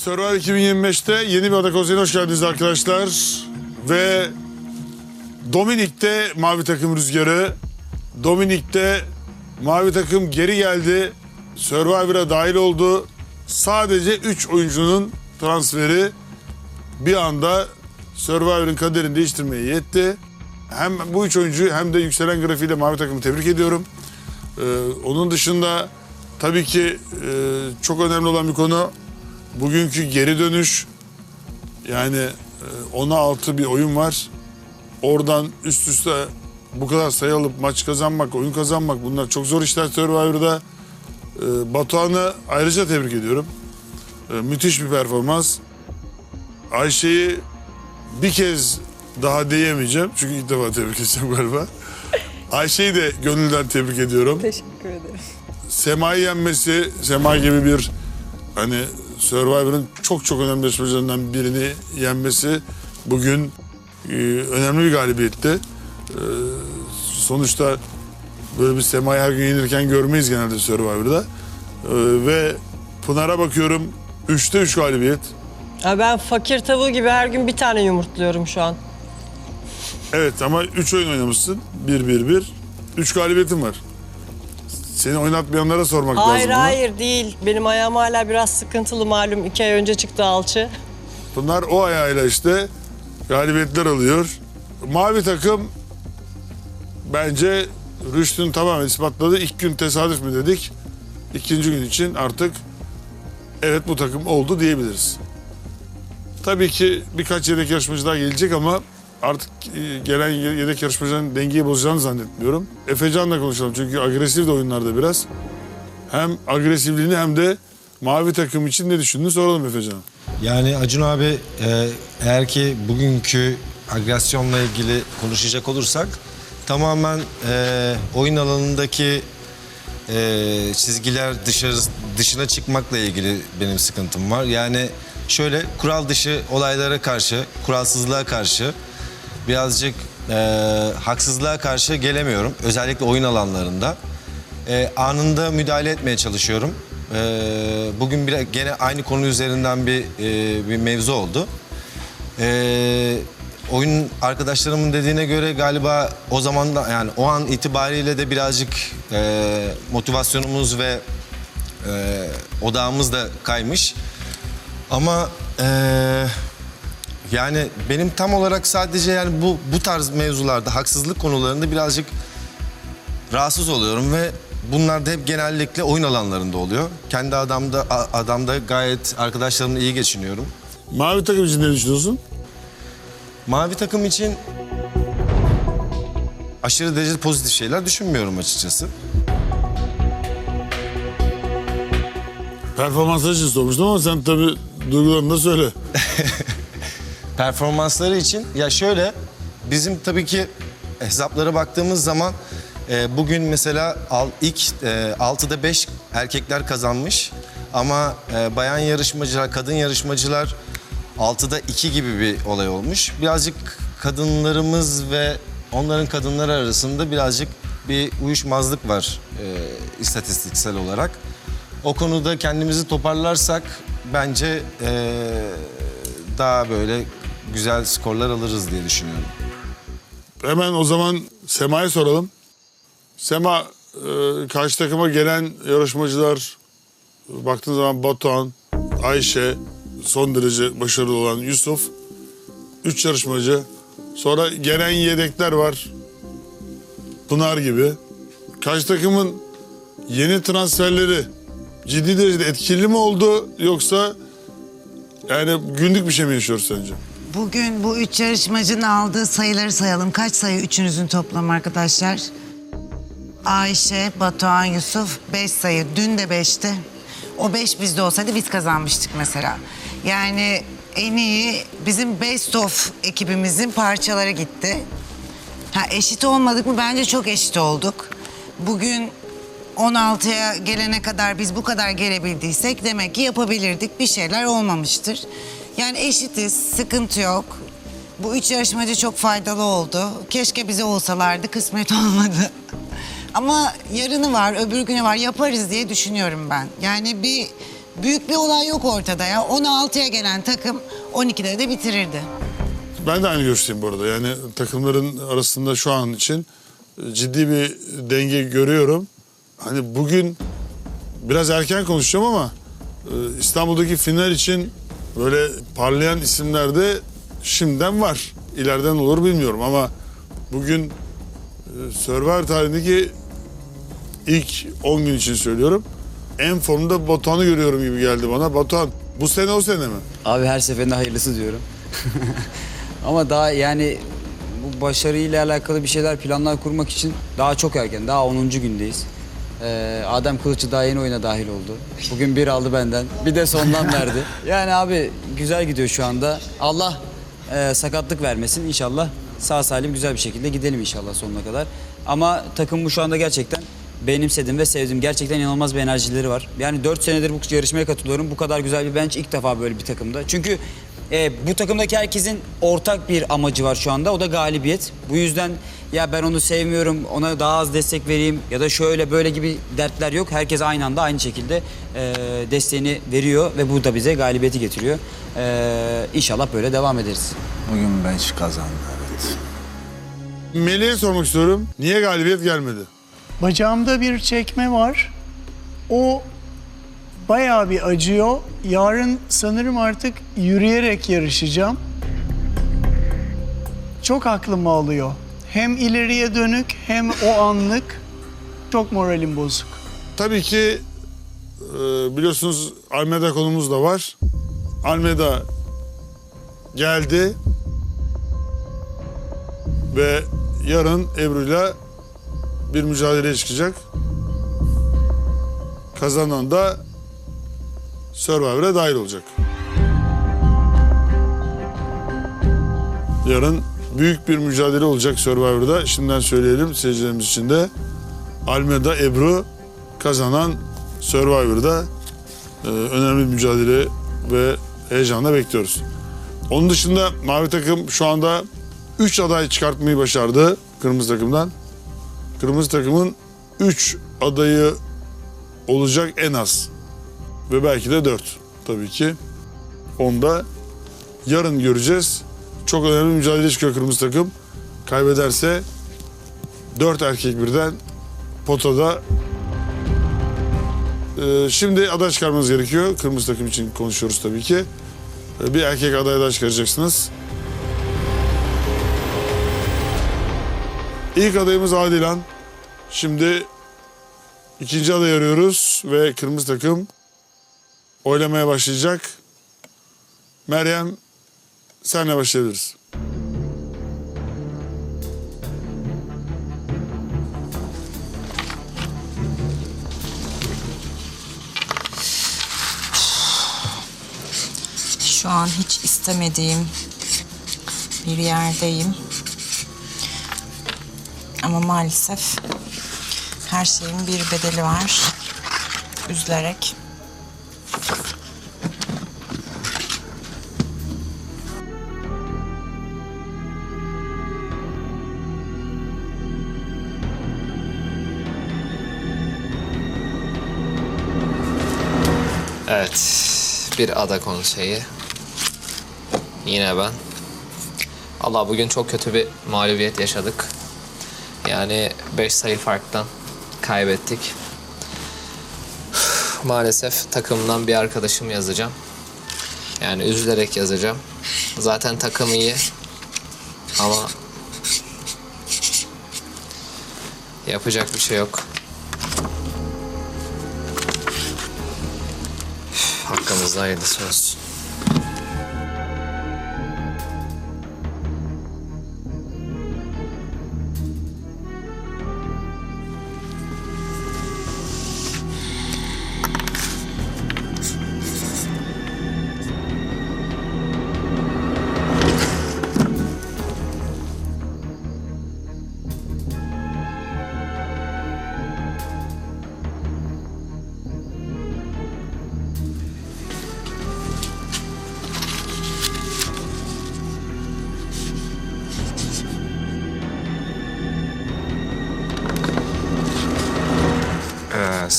Survivor 2025'te yeni bir ada konseyine hoş geldiniz arkadaşlar. Ve Dominik'te mavi takım rüzgarı. Dominik'te mavi takım geri geldi. Survivor'a dahil oldu. Sadece 3 oyuncunun transferi bir anda Survivor'ın kaderini değiştirmeye yetti. Hem bu üç oyuncuyu hem de yükselen grafiğiyle mavi takımı tebrik ediyorum. Ee, onun dışında tabii ki e, çok önemli olan bir konu bugünkü geri dönüş. Yani e, 10'a 6 bir oyun var. Oradan üst üste bu kadar sayı alıp maç kazanmak, oyun kazanmak bunlar çok zor işler Survivor'da. Ee, Batuhan'ı ayrıca tebrik ediyorum. Ee, müthiş bir performans. Ayşe'yi bir kez daha diyemeyeceğim. Çünkü ilk defa tebrik edeceğim galiba. Ayşe'yi de gönülden tebrik ediyorum. Teşekkür ederim. Sema'yı yenmesi, Sema gibi bir hani Survivor'ın çok çok önemli yarışmacılarından birini yenmesi bugün e, önemli bir galibiyetti. E, sonuçta böyle bir Sema'yı her gün yenirken görmeyiz genelde Survivor'da. E, ve Pınar'a bakıyorum 3'te 3 galibiyet. Ya ben fakir tavuğu gibi her gün bir tane yumurtluyorum şu an. Evet ama 3 oyun oynamışsın. 1-1-1. 3 galibiyetin var. Seni oynatmayanlara sormak Hayır lazım. bunu. hayır değil. Benim ayağım hala biraz sıkıntılı malum. iki ay önce çıktı alçı. Bunlar o ayağıyla işte galibiyetler alıyor. Mavi takım bence Rüştü'nü tamamen ispatladı. İlk gün tesadüf mü dedik. İkinci gün için artık evet bu takım oldu diyebiliriz. Tabii ki birkaç yedek yarışmacı daha gelecek ama artık e, gelen yedek yarışmacıların dengeyi bozacağını zannetmiyorum. Efecan'la konuşalım çünkü agresif de oyunlarda biraz. Hem agresifliğini hem de mavi takım için ne düşündüğünü soralım Efecan'a. Yani Acun abi e, eğer ki bugünkü agresyonla ilgili konuşacak olursak tamamen e, oyun alanındaki e, çizgiler dışarı dışına çıkmakla ilgili benim sıkıntım var. Yani şöyle kural dışı olaylara karşı, kuralsızlığa karşı birazcık e, haksızlığa karşı gelemiyorum. Özellikle oyun alanlarında. E, anında müdahale etmeye çalışıyorum. E, bugün bir, gene aynı konu üzerinden bir e, bir mevzu oldu. E, oyun arkadaşlarımın dediğine göre galiba o zaman da yani o an itibariyle de birazcık e, motivasyonumuz ve e, odağımız da kaymış. Ama e, yani benim tam olarak sadece yani bu bu tarz mevzularda haksızlık konularında birazcık rahatsız oluyorum ve bunlar da hep genellikle oyun alanlarında oluyor. Kendi adamda adamda gayet arkadaşlarımla iyi geçiniyorum. Mavi takım için ne düşünüyorsun? Mavi takım için aşırı derecede pozitif şeyler düşünmüyorum açıkçası. Performansları için sormuştum ama sen tabii duygularını da söyle. Performansları için ya şöyle bizim tabii ki hesaplara baktığımız zaman e, bugün mesela al, ilk e, 6'da 5 erkekler kazanmış ama e, bayan yarışmacılar, kadın yarışmacılar 6'da 2 gibi bir olay olmuş. Birazcık kadınlarımız ve onların kadınları arasında birazcık bir uyuşmazlık var e, istatistiksel olarak. O konuda kendimizi toparlarsak bence e, daha böyle güzel skorlar alırız diye düşünüyorum. Hemen o zaman Sema'ya soralım. Sema, e, karşı takıma gelen yarışmacılar baktığın zaman Batuhan, Ayşe, son derece başarılı olan Yusuf. Üç yarışmacı. Sonra gelen yedekler var. Pınar gibi. Karşı takımın yeni transferleri ciddi derecede etkili mi oldu yoksa yani günlük bir şey mi yaşıyoruz sence? Bugün bu üç yarışmacının aldığı sayıları sayalım. Kaç sayı üçünüzün toplam arkadaşlar? Ayşe, Batuhan, Yusuf beş sayı. Dün de beşti. O beş bizde olsaydı biz kazanmıştık mesela. Yani en iyi bizim best of ekibimizin parçaları gitti. Ha eşit olmadık mı? Bence çok eşit olduk. Bugün 16'ya gelene kadar biz bu kadar gelebildiysek demek ki yapabilirdik. Bir şeyler olmamıştır. Yani eşitiz, sıkıntı yok. Bu üç yarışmacı çok faydalı oldu. Keşke bize olsalardı, kısmet olmadı. Ama yarını var, öbür günü var, yaparız diye düşünüyorum ben. Yani bir Büyük bir olay yok ortada ya. 16'ya gelen takım 12'de de bitirirdi. Ben de aynı görüşteyim bu arada. Yani takımların arasında şu an için e, ciddi bir denge görüyorum. Hani bugün biraz erken konuşacağım ama e, İstanbul'daki final için böyle parlayan isimler de şimdiden var. İleriden olur bilmiyorum ama bugün e, Survivor tarihindeki ilk 10 gün için söylüyorum. En formda Batuhan'ı görüyorum gibi geldi bana. Batuhan bu sene o sene mi? Abi her seferinde hayırlısı diyorum. Ama daha yani bu başarıyla alakalı bir şeyler planlar kurmak için daha çok erken. Daha 10. gündeyiz. Ee, Adem Kılıç'ı daha yeni oyuna dahil oldu. Bugün bir aldı benden. Bir de sondan verdi. Yani abi güzel gidiyor şu anda. Allah e, sakatlık vermesin inşallah. Sağ salim güzel bir şekilde gidelim inşallah sonuna kadar. Ama takım bu şu anda gerçekten benimsedim ve sevdim. Gerçekten inanılmaz bir enerjileri var. Yani 4 senedir bu yarışmaya katılıyorum. Bu kadar güzel bir bench ilk defa böyle bir takımda. Çünkü e, bu takımdaki herkesin ortak bir amacı var şu anda. O da galibiyet. Bu yüzden ya ben onu sevmiyorum, ona daha az destek vereyim ya da şöyle böyle gibi dertler yok. Herkes aynı anda aynı şekilde e, desteğini veriyor ve bu da bize galibiyeti getiriyor. E, inşallah böyle devam ederiz. Bugün bench kazandı evet. Melih'e sormak istiyorum. Niye galibiyet gelmedi? Bacağımda bir çekme var. O bayağı bir acıyor. Yarın sanırım artık yürüyerek yarışacağım. Çok aklımı alıyor. Hem ileriye dönük hem o anlık. Çok moralim bozuk. Tabii ki e, biliyorsunuz Almeda konumuz da var. Almeda geldi ve yarın Ebru'yla bir mücadeleye çıkacak. Kazanan da Survivor'a dahil olacak. Yarın büyük bir mücadele olacak Survivor'da. Şimdiden söyleyelim seyircilerimiz için de. Almeda Ebru kazanan Survivor'da e, önemli bir mücadele ve heyecanla bekliyoruz. Onun dışında mavi takım şu anda 3 aday çıkartmayı başardı kırmızı takımdan. Kırmızı takımın 3 adayı olacak en az. Ve belki de 4 tabii ki. Onu da yarın göreceğiz. Çok önemli mücadele çıkıyor kırmızı takım. Kaybederse 4 erkek birden potada ee, şimdi aday çıkarmanız gerekiyor. Kırmızı takım için konuşuyoruz tabii ki. Ee, bir erkek aday daha çıkaracaksınız. İlk adayımız Adilan. Şimdi ikinci aday arıyoruz ve kırmızı takım oylamaya başlayacak. Meryem senle başlayabiliriz. Şu an hiç istemediğim bir yerdeyim. Ama maalesef her şeyin bir bedeli var. Üzülerek. Evet, bir ada konseyi. Yine ben. Allah bugün çok kötü bir mağlubiyet yaşadık. Yani 5 sayı farktan kaybettik. Maalesef takımdan bir arkadaşım yazacağım. Yani üzülerek yazacağım. Zaten takım iyi. Ama yapacak bir şey yok. Hakkımızda hayırlısı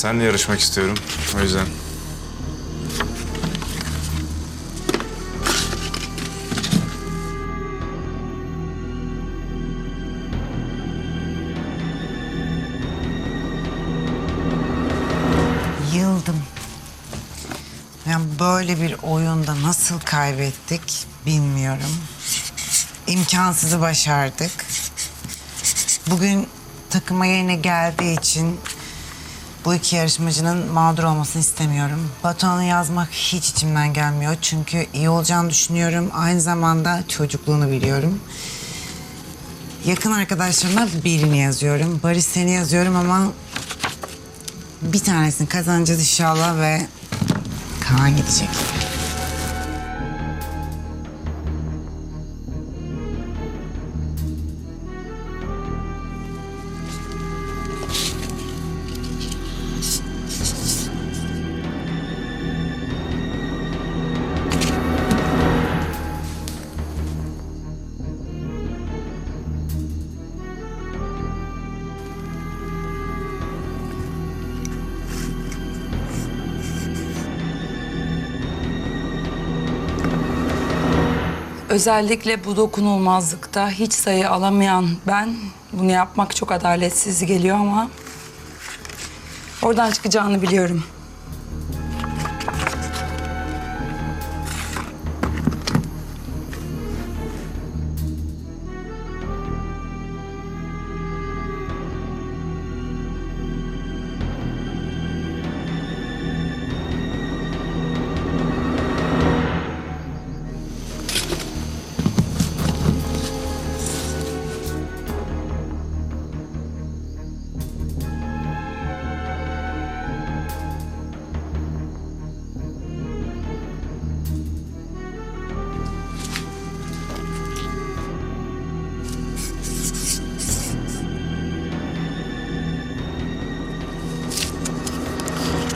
Senle yarışmak istiyorum. O yüzden. Yıldım. Yani böyle bir oyunda nasıl kaybettik bilmiyorum. İmkansızı başardık. Bugün takıma yeni geldiği için bu iki yarışmacının mağdur olmasını istemiyorum. Batuhan'ı yazmak hiç içimden gelmiyor. Çünkü iyi olacağını düşünüyorum. Aynı zamanda çocukluğunu biliyorum. Yakın arkadaşlarımdan birini yazıyorum. Barış seni yazıyorum ama bir tanesini kazanacağız inşallah ve Kaan gidecek. Özellikle bu dokunulmazlıkta hiç sayı alamayan ben bunu yapmak çok adaletsiz geliyor ama oradan çıkacağını biliyorum.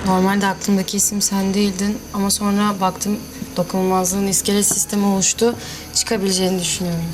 Normalde aklımdaki isim sen değildin ama sonra baktım dokunulmazlığın iskelet sistemi oluştu. Çıkabileceğini düşünüyorum.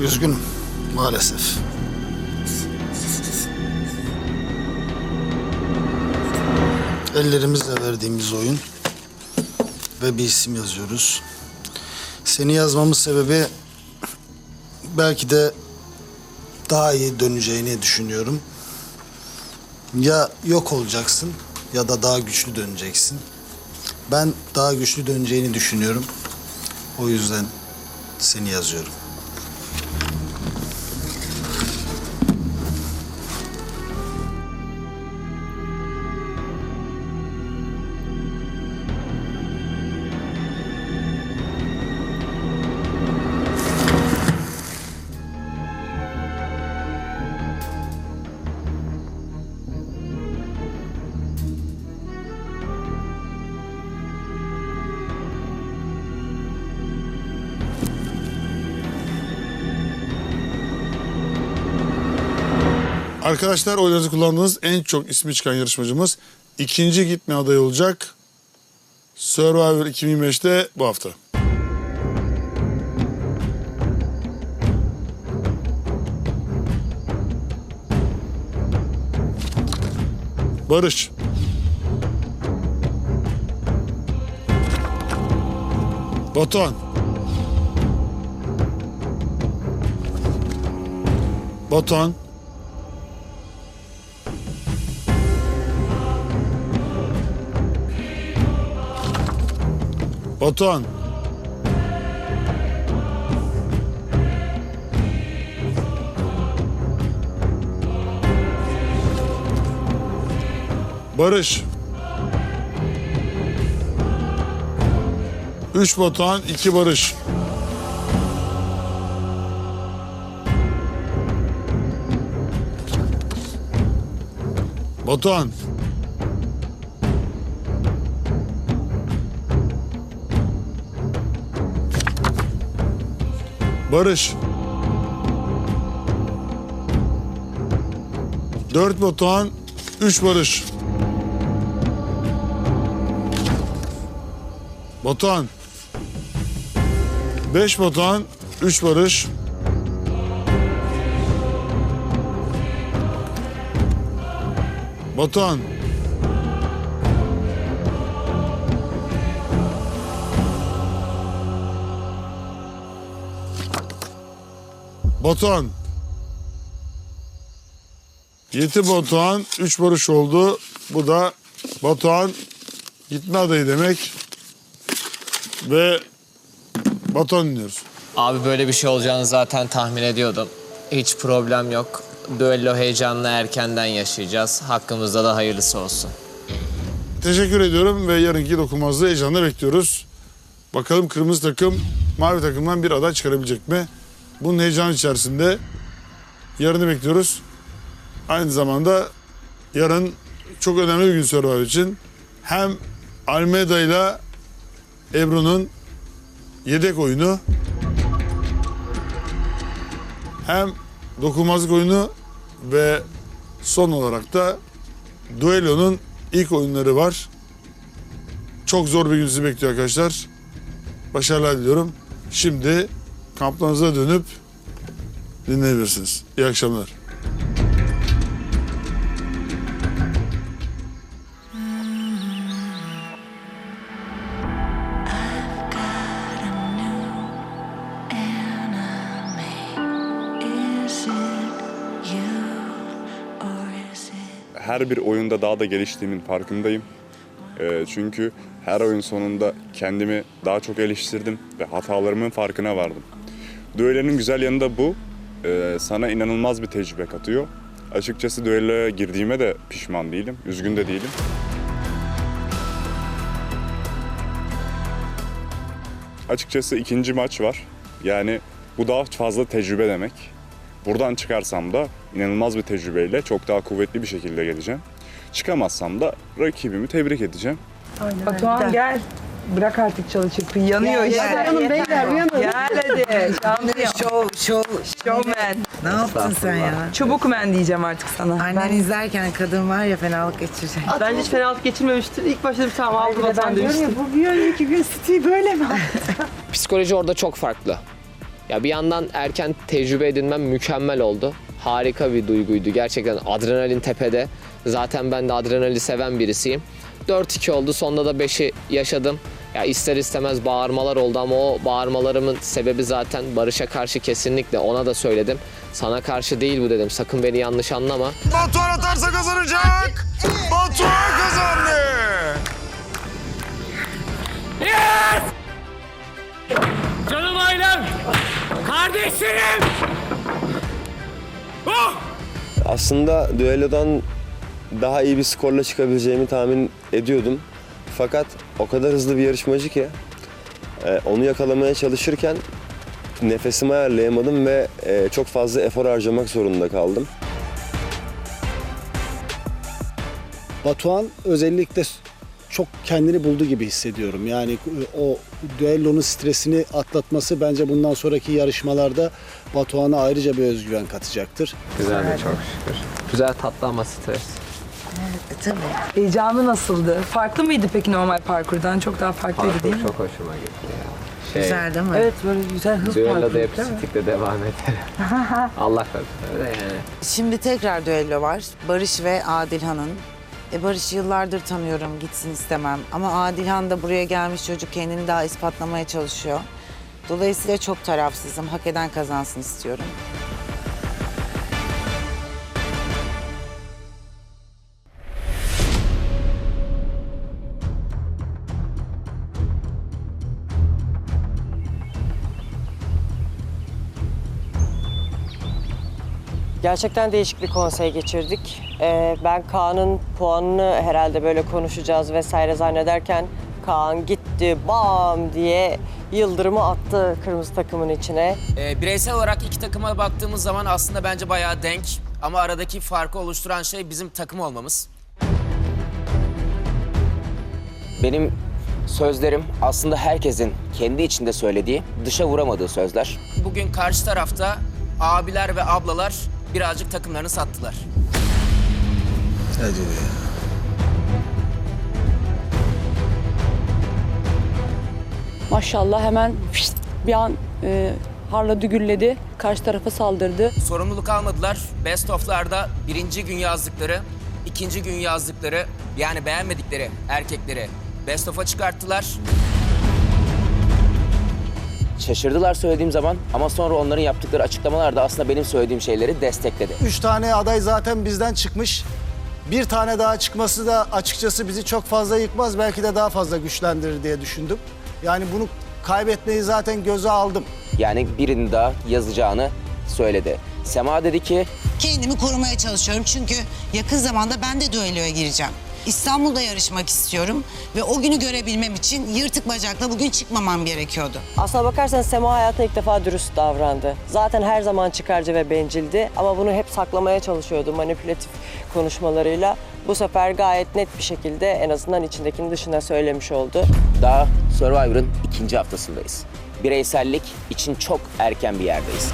Üzgünüm maalesef. Ellerimizle verdiğimiz oyun ve bir isim yazıyoruz. Seni yazmamın sebebi belki de daha iyi döneceğini düşünüyorum. Ya yok olacaksın ya da daha güçlü döneceksin. Ben daha güçlü döneceğini düşünüyorum. O yüzden seni yazıyorum. Arkadaşlar oylarınızı kullandığınız en çok ismi çıkan yarışmacımız ikinci gitme adayı olacak. Survivor 2025'te bu hafta. Barış. Batuhan. Batuhan. Batuhan. Barış. Üç Batuhan, iki Barış. Batuhan. Barış. 4 Batuhan, 3 Barış. Batuhan. 5 Batuhan, 3 Barış. Batuhan. Batuhan. 7 Batuhan, 3 Barış oldu. Bu da Batuhan gitme adayı demek. Ve Batuhan dinliyoruz. Abi böyle bir şey olacağını zaten tahmin ediyordum. Hiç problem yok. Düello heyecanını erkenden yaşayacağız. Hakkımızda da hayırlısı olsun. Teşekkür ediyorum ve yarınki dokunmazlığı heyecanla bekliyoruz. Bakalım kırmızı takım mavi takımdan bir aday çıkarabilecek mi? Bunun heyecan içerisinde yarını bekliyoruz. Aynı zamanda yarın çok önemli bir gün Survivor için. Hem Almeda ile Ebru'nun yedek oyunu hem dokunmazlık oyunu ve son olarak da Duelo'nun ilk oyunları var. Çok zor bir gün sizi bekliyor arkadaşlar. Başarılar diliyorum. Şimdi kamplarınıza dönüp dinleyebilirsiniz. İyi akşamlar. her bir oyunda daha da geliştiğimin farkındayım. Ee, çünkü her oyun sonunda kendimi daha çok eleştirdim ve hatalarımın farkına vardım. Düello'nun güzel yanı da bu. Ee, sana inanılmaz bir tecrübe katıyor. Açıkçası düelloya girdiğime de pişman değilim, üzgün de değilim. Açıkçası ikinci maç var. Yani bu daha fazla tecrübe demek. Buradan çıkarsam da inanılmaz bir tecrübeyle çok daha kuvvetli bir şekilde geleceğim. Çıkamazsam da rakibimi tebrik edeceğim. Batuhan gel. Bırak artık çalı çırpı. Yanıyor işte. Uyanın beyler, uyanın. Gel hadi. Şampiyon. Şov, şov. Showman. Ne yaptın sen ya? Çubuk men diyeceğim artık sana. Annen izlerken kadın var ya fenalık geçirecek. Bence hiç fenalık geçirmemiştir. İlk başta bir tamam aldı Batuhan demiştim. bu bir önceki gün City böyle mi? Psikoloji orada çok farklı. Ya bir yandan erken tecrübe edinmem mükemmel oldu. Harika bir duyguydu. Gerçekten adrenalin tepede. Zaten ben de adrenali seven birisiyim. 4-2 oldu. Sonunda da 5'i yaşadım. Ya ister istemez bağırmalar oldu ama o bağırmalarımın sebebi zaten Barış'a karşı kesinlikle ona da söyledim. Sana karşı değil bu dedim. Sakın beni yanlış anlama. Batuhan atarsa kazanacak. Batuhan kazandı. Canım ailem! Kardeşlerim! Aslında düellodan daha iyi bir skorla çıkabileceğimi tahmin ediyordum. Fakat o kadar hızlı bir yarışmacı ki e, onu yakalamaya çalışırken nefesimi ayarlayamadım ve e, çok fazla efor harcamak zorunda kaldım. Batuhan özellikle çok kendini buldu gibi hissediyorum. Yani e, o düellonun stresini atlatması bence bundan sonraki yarışmalarda Batuhan'a ayrıca bir özgüven katacaktır. Güzel çok şükür. Güzel tatlı ama stres. Tabii. Heyecanı nasıldı? Farklı mıydı peki normal parkurdan? Çok daha farklıydı değil mi? çok hoşuma gitti ya. Şey, Güzel değil mi? Evet böyle güzel hız Düelloda hep stickle devam ederim. Allah korusun öyle yani. Şimdi tekrar düello var. Barış ve Adilhan'ın. E Barış'ı yıllardır tanıyorum, gitsin istemem. Ama Adilhan da buraya gelmiş çocuk kendini daha ispatlamaya çalışıyor. Dolayısıyla çok tarafsızım. Hak eden kazansın istiyorum. Gerçekten değişik bir konsey geçirdik. Ee, ben Kaan'ın puanını herhalde böyle konuşacağız vesaire zannederken Kaan gitti bam diye yıldırımı attı kırmızı takımın içine. Ee, bireysel olarak iki takıma baktığımız zaman aslında bence bayağı denk. Ama aradaki farkı oluşturan şey bizim takım olmamız. Benim sözlerim aslında herkesin kendi içinde söylediği, dışa vuramadığı sözler. Bugün karşı tarafta abiler ve ablalar birazcık takımlarını sattılar. Hadi be. Maşallah hemen fişt bir an e, harladı gülledi. Karşı tarafa saldırdı. Sorumluluk almadılar. Best of'larda birinci gün yazdıkları, ikinci gün yazdıkları yani beğenmedikleri erkekleri best of'a çıkarttılar. Şaşırdılar söylediğim zaman ama sonra onların yaptıkları açıklamalar da aslında benim söylediğim şeyleri destekledi. Üç tane aday zaten bizden çıkmış. Bir tane daha çıkması da açıkçası bizi çok fazla yıkmaz. Belki de daha fazla güçlendirir diye düşündüm. Yani bunu kaybetmeyi zaten göze aldım. Yani birinin daha yazacağını söyledi. Sema dedi ki Kendimi korumaya çalışıyorum çünkü yakın zamanda ben de düelloya gireceğim. İstanbul'da yarışmak istiyorum ve o günü görebilmem için yırtık bacakla bugün çıkmamam gerekiyordu. Aslına bakarsan Sema hayatında ilk defa dürüst davrandı. Zaten her zaman çıkarcı ve bencildi ama bunu hep saklamaya çalışıyordu manipülatif konuşmalarıyla. Bu sefer gayet net bir şekilde en azından içindekini dışına söylemiş oldu. daha Survivor'ın ikinci haftasındayız. Bireysellik için çok erken bir yerdeyiz.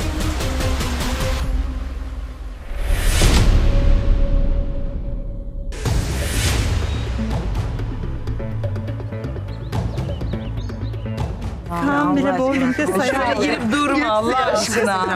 Bile bowlingde sayı girip durma Allah aşkına.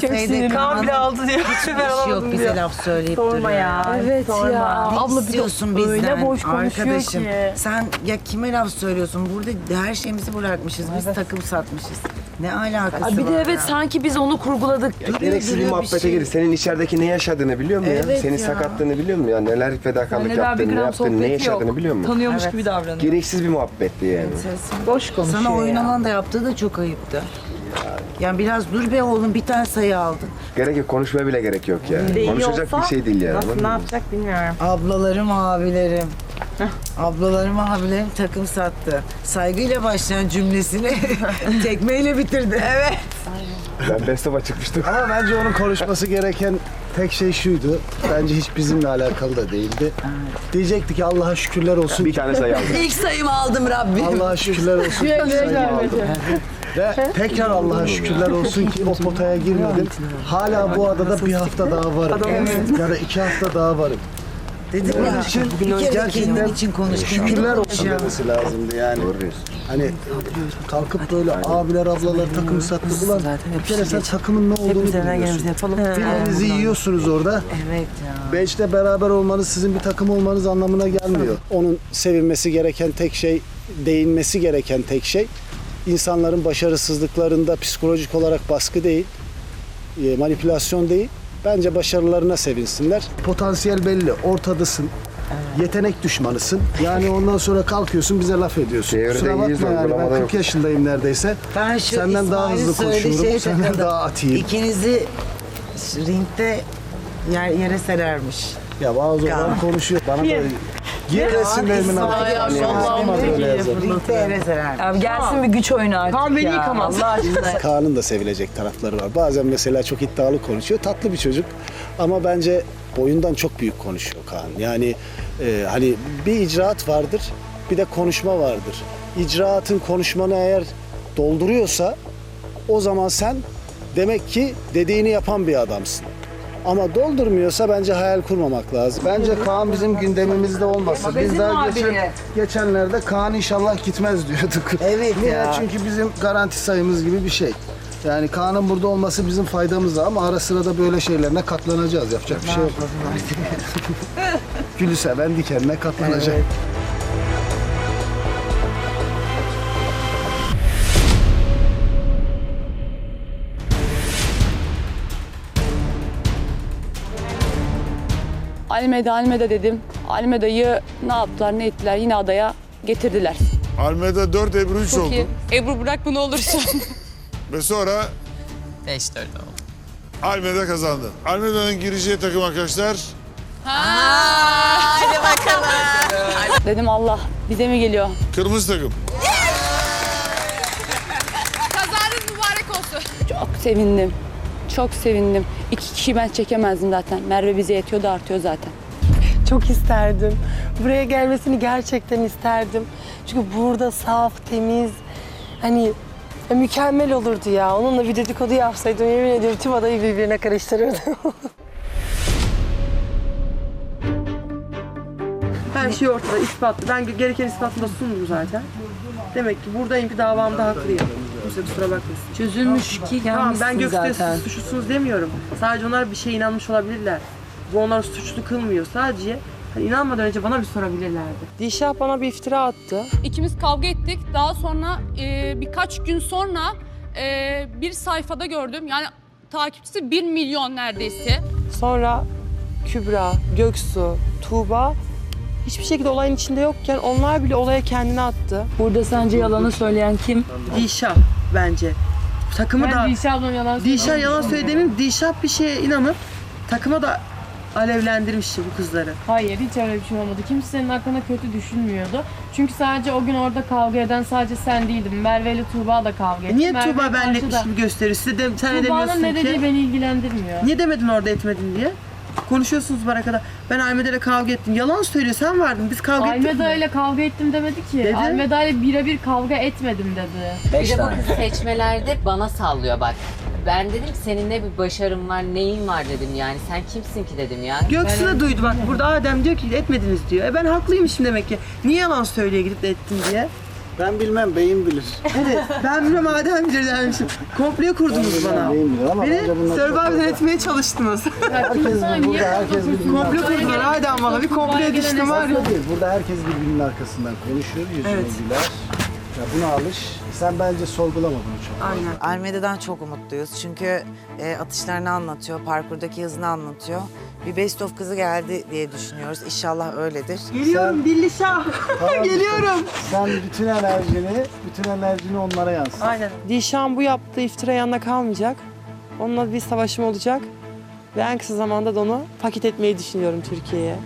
Kesin Kaan bile aldı diyor. Hiç yok bize laf söyleyip Sorma ya. Evet ya. Abla istiyorsun bizden öyle boş konuşuyor arkadaşım. ki. Sen ya kime laf söylüyorsun? Burada her şeyimizi bırakmışız. Biz takım satmışız. Ne alakası Ay bir de var evet ya? sanki biz onu kurguladık. Gereksiz bir muhabbete girdi. Senin içerideki ne yaşadığını biliyor musun ya? Evet Senin ya. sakatlığını biliyor musun ya? Neler fedakarlık Ne bir yaptığını, ne gram yaptığını, ne sohbeti yaşadığını yok. biliyor musun? Tanıyormuş Evet. gibi davranıyor. Gereksiz bir muhabbetti yani. Boş konuşuyor Sana oyun alan da yaptığı da çok ayıptı. Yani biraz dur be oğlum bir tane sayı aldın. Gerek yok, konuşmaya bile gerek yok ya. Konuşacak bir şey değil yani. anladın mı? Ablalarım, abilerim. Ablalarım, abilerim takım sattı. Saygıyla başlayan cümlesini tekmeyle bitirdi. Evet. Ben best of'a çıkmıştım. Ama bence onun konuşması gereken tek şey şuydu. Bence hiç bizimle alakalı da değildi. Diyecekti ki Allah'a şükürler olsun. Bir tane sayı aldım. İlk sayımı aldım Rabbim. Allah'a şükürler olsun. ki sayımı aldım. Ve tekrar Allah'a şükürler olsun ki o potaya girmedim. Hala bu adada bir hafta daha varım. Ya da iki hafta daha varım. Dedim ya, için bir kere gerçekten kendin için konuş. Şükürler olsun demesi lazımdı yani. Doğru diyorsun. Hani kalkıp böyle abiler ablalar takımı sattı. Ulan bir kere sen takımın ne olduğunu bilmiyorsun. Birbirinizi yiyorsunuz orada. Evet ya. Bench'te beraber olmanız sizin bir takım olmanız anlamına gelmiyor. Onun sevinmesi gereken tek şey, değinmesi gereken tek şey insanların başarısızlıklarında psikolojik olarak baskı değil, e, manipülasyon değil. Bence başarılarına sevinsinler. Potansiyel belli, ortadasın. Yetenek düşmanısın. Yani ondan sonra kalkıyorsun bize laf ediyorsun. Teoride Kusura bakma iyiyiz, yani ben uygulamada 40 yok. yaşındayım neredeyse. Ben şu Senden daha İsmail'in hızlı koşuyorum. Senden takıldım. daha atayım. İkinizi ringde yer, yere serermiş. Ya bazı olan konuşuyor. Bana da gir resimlerimin Ringde yere serermiş. Abi gelsin bir güç oyunu artık Kaan beni yıkamaz. Allah aşkına. Kaan'ın da sevilecek tarafları var. Bazen mesela çok iddialı konuşuyor. Tatlı bir çocuk. Ama bence oyundan çok büyük konuşuyor Kaan. Yani e, hani bir icraat vardır, bir de konuşma vardır. İcraatın konuşmanı eğer dolduruyorsa o zaman sen demek ki dediğini yapan bir adamsın. Ama doldurmuyorsa bence hayal kurmamak lazım. Bence Kaan bizim gündemimizde olmasın. Biz daha geçen, geçenlerde Kaan inşallah gitmez diyorduk. Evet Niye? ya. Çünkü bizim garanti sayımız gibi bir şey. Yani Kaan'ın burada olması bizim faydamıza ama ara sıra da böyle şeylerine katlanacağız. Yapacak bir şey yok. Gülü seven dikenine katlanacak. Almeda Almeda dedim. Almeda'yı ne yaptılar ne ettiler yine adaya getirdiler. Almeda 4 Ebru 3 Çok oldu. iyi. Ebru bırak bunu olursa. Ve sonra 5 4 oldu. Almeda kazandı. Almeda'nın gireceği takım arkadaşlar dedim Allah bize mi geliyor? kırmızı takım. Çok sevindim. Çok sevindim. İki kişi ben çekemezdim zaten. Merve bize yetiyordu artıyor zaten. Çok isterdim. Buraya gelmesini gerçekten isterdim. Çünkü burada saf, temiz, hani ya mükemmel olurdu ya. Onunla bir dedikodu yapsaydım yemin ediyorum tüm adayı birbirine karıştırırdım. Her şey ortada, ispatlı. Ben gereken ispatını da sundum zaten. Demek ki buradayım ki davamda haklıyım. Kimse kusura bakmasın. Çözülmüş ki Tamam ben gelmişsin Göksu'ya zaten. siz suçlusunuz demiyorum. Sadece onlar bir şeye inanmış olabilirler. Bu onları suçlu kılmıyor. Sadece hani inanmadan önce bana bir sorabilirlerdi. Dişah bana bir iftira attı. İkimiz kavga ettik. Daha sonra e, birkaç gün sonra e, bir sayfada gördüm. Yani takipçisi 1 milyon neredeyse. Sonra Kübra, Göksu, Tuğba hiçbir şekilde olayın içinde yokken onlar bile olaya kendini attı. Burada sence yalanı söyleyen kim? Dişah bence. Takımı Ben da... Dişah ablanın yalan Dişah söylediğini yalan söylediğimin Dişah bir şeye inanıp takıma da alevlendirmişti bu kızları. Hayır hiç öyle bir şey olmadı. Kimse senin hakkında kötü düşünmüyordu. Çünkü sadece o gün orada kavga eden sadece sen değildin. Merve ile Tuğba da kavga etti. Niye Merve Tuğba benle karşı da- etmiş gibi gösteriyor? Size de, sen de Tuğba'nın demiyorsun ne dediği ki. beni ilgilendirmiyor. Niye demedin orada etmedin diye? Konuşuyorsunuz bana kadar. Ben Aymede'yle kavga ettim. Yalan söylüyor. Sen vardın. Biz kavga ettik Almeda mi? ile kavga ettim demedi ki. Dedi. Almeda ile birebir kavga etmedim dedi. Bir de bakın seçmelerde bana sallıyor bak. Ben dedim ki senin ne bir başarın var, neyin var dedim yani. Sen kimsin ki dedim ya. Göksu da duydu bak. Burada Adem diyor ki etmediniz diyor. E ben haklıymışım demek ki. Niye yalan söylüyor gidip de ettin diye. Ben bilmem, beyin bilir. Evet, ben bilmem Adem bilir dermişim. Komple kurdunuz Ben bana. beyin bilir ama Beni bence bunlar etmeye çalıştınız. Herkes bir, burada herkes birbirinin Komple arkasından. kurdular Adem bana. Bir komple düştüm var ya. Değil, burada herkes birbirinin arkasından konuşuyor, yüzüne Evet. güler. Ya buna alış. Sen bence sorgulama bunu çok. Aynen. Almeda'dan çok umutluyuz. Çünkü e, atışlarını anlatıyor, parkurdaki hızını anlatıyor. Bir best of kızı geldi diye düşünüyoruz. İnşallah öyledir. Geliyorum. Tamam. Geliyorum. Sen bütün enerjini, bütün enerjini onlara yansıt. Aynen. Dişan bu yaptığı iftira yanına kalmayacak. Onunla bir savaşım olacak. Ve en kısa zamanda da onu paket etmeyi düşünüyorum Türkiye'ye.